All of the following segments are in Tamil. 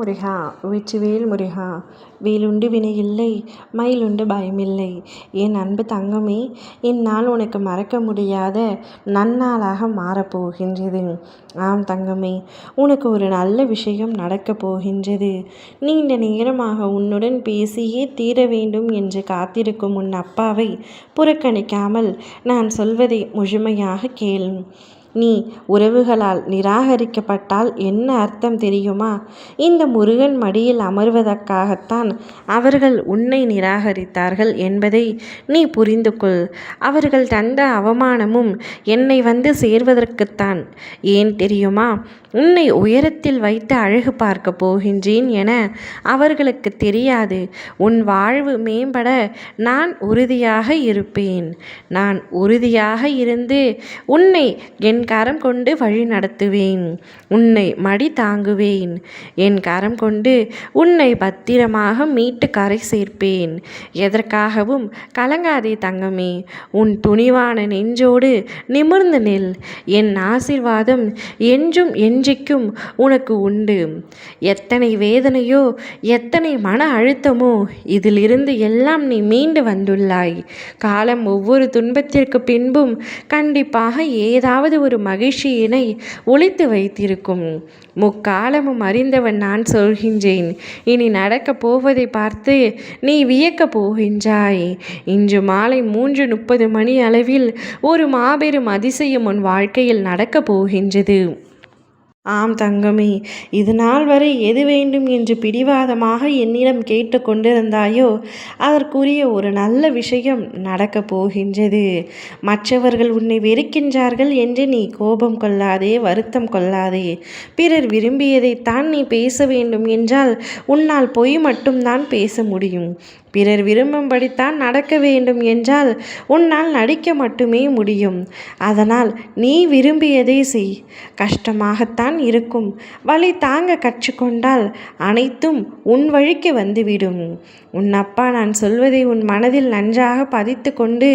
முருகா வெற்றிவேல் முருகா. வேலுண்டு வினை இல்லை மயிலுண்டு பயமில்லை. என் அன்பு தங்கமே இந்நாள் உனக்கு மறக்க முடியாத நன்னாளாக மாறப்போகின்றது ஆம் தங்கமே உனக்கு ஒரு நல்ல விஷயம் நடக்கப் போகின்றது. நீண்ட நேரமாக உன்னுடன் பேசியே தீர வேண்டும் என்று காத்திருக்கும் உன் அப்பாவை புறக்கணிக்காமல் நான் சொல்வதை முழுமையாக கேள். நீ உறவுகளால் நிராகரிக்கப்பட்டால் என்ன அர்த்தம் தெரியுமா? இந்த முருகன் மடியில் அமர்வதற்காகத்தான் அவர்கள் உன்னை நிராகரித்தார்கள் என்பதை நீ புரிந்து கொள் அவர்கள் தந்த அவமானமும் என்னை வந்து சேர்வதற்குத்தான். ஏன் தெரியுமா? உன்னை உயரத்தில் வைத்து அழகு பார்க்க போகின்றேன் என அவர்களுக்கு தெரியாது. உன் வாழ்வு மேம்பட நான் உறுதியாக இருப்பேன். நான் உறுதியாக இருந்து உன்னை என் கரம் கொண்டு வழி நடத்துவேன். உன்னை மடி தாங்குவேன். என் கரம் கொண்டு உன்னை பத்திரமாக மீட்டு கரை சேர்ப்பேன். எதற்காகவும் கலங்காதே தங்கமே. உன் துணிவான நெஞ்சோடு நிமிர்ந்து நில். என் ஆசிர்வாதம் என்றும் என் என்றைக்கும் உனக்கு உண்டு. எத்தனை வேதனையோ எத்தனை மன அழுத்தமோ இதிலிருந்து எல்லாம் நீ மீண்டு வந்துள்ளாய். காலம் ஒவ்வொரு துன்பத்திற்கு பின்பும் கண்டிப்பாக ஏதாவது ஒரு மகிழ்ச்சியினை ஒழித்து வைத்திருக்கும். முக்காலமும் அறிந்தவன் நான் சொல்கின்றேன் இனி நடக்கப் போவதை பார்த்து நீ வியக்கப் போகின்றாய். இன்று மாலை மூன்று முப்பது மணி அளவில் ஒரு மாபெரும் அதிசயம் உன் வாழ்க்கையில் நடக்கப் போகின்றது. ஆம் தங்கமே இது நாள் வரை எது வேண்டும் என்று பிடிவாதமாக என்னிடம் கேட்டு கொண்டிருந்தாயோ அதற்குரிய ஒரு நல்ல விஷயம் நடக்கப் போகின்றது. மற்றவர்கள் உன்னை வெறுக்கின்றார்கள் என்று நீ கோபம் கொள்ளாதே வருத்தம் கொள்ளாதே. பிறர் விரும்பியதைத்தான் நீ பேச வேண்டும் என்றால் உன்னால் பொய் மட்டும்தான் பேச முடியும். பிறர் விரும்பும்படித்தான் நடக்க வேண்டும் என்றால் உன்னால் நடிக்க மட்டுமே முடியும். அதனால் நீ விரும்பியதை செய். கஷ்டமாகத்தான் இருக்கும். வழி தாங்க கற்றுக்கொண்டால் அனைத்தும் உன் வழிக்கு வந்துவிடும். உன் அப்பா நான் சொல்வதை உன் மனதில் நன்றாக பதித்து கொண்டு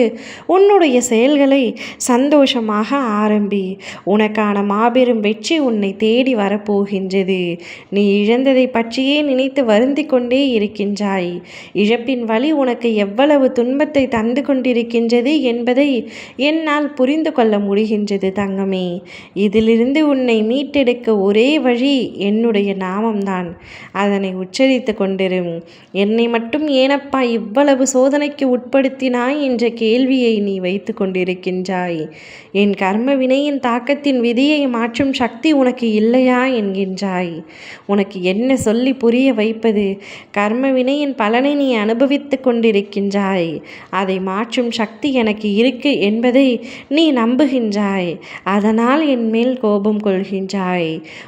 உன்னுடைய செயல்களை சந்தோஷமாக ஆரம்பி. உனக்கான மாபெரும் வெற்றி உன்னை தேடி வரப்போகின்றது. நீ இழந்ததை பற்றியே நினைத்து வருந்தி கொண்டே இருக்கின்றாய். இழப்பின் வழி உனக்கு எவ்வளவு துன்பத்தை தந்து கொண்டிருக்கின்றது என்பதை என்னால் புரிந்து கொள்ள முடிகின்றது தங்கமே. இதிலிருந்து உன்னை மீட்டெடுக்க ஒரே வழி என்னுடைய நாமம்தான். அதனை உச்சரித்து கொண்டிரும். என்னை மட்டும் மட்டும் ஏனப்பா இவ்வளவு சோதனைக்கு உட்படுத்தினாய் என்ற கேள்வியை நீ வைத்து கொண்டிருக்கின்றாய். என் கர்ம வினையின் தாக்கத்தின் விதியை மாற்றும் சக்தி உனக்கு இல்லையா என்கின்றாய். உனக்கு என்ன சொல்லி புரிய வைப்பது? கர்ம வினையின் பலனை நீ அனுபவித்து கொண்டிருக்கின்றாய். அதை மாற்றும் சக்தி எனக்கு இருக்கு என்பதை நீ நம்புகின்றாய். அதனால் என் மேல் கோபம் கொள்கின்றாய்.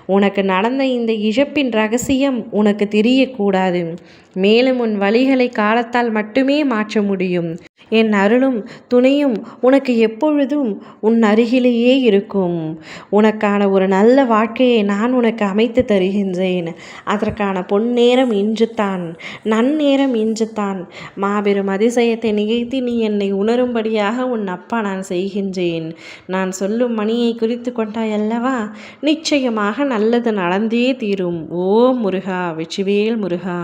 உனக்கு நடந்த இந்த இழப்பின் ரகசியம் உனக்கு தெரியக்கூடாது. மேலும் உன் வழிகளை காலத்தால் மட்டுமே மாற்ற முடியும். என் அருளும் துணையும் உனக்கு எப்பொழுதும் உன் அருகிலேயே இருக்கும். உனக்கான ஒரு நல்ல வாழ்க்கையை நான் உனக்கு அமைத்து தருகின்றேன். அதற்கான பொன்னேரம் இன்று தான் நன்னேரம் இன்று தான் மாபெரும் அதிசயத்தை நிகழ்த்தி நீ என்னை உணரும்படியாக உன் அப்பா நான் செய்கின்றேன். நான் சொல்லும் மணியை குறித்து கொண்டாய் அல்லவா? நிச்சயமாக நல்லது நடந்தே தீரும். ஓ முருகா வெற்றிவேல் முருகா.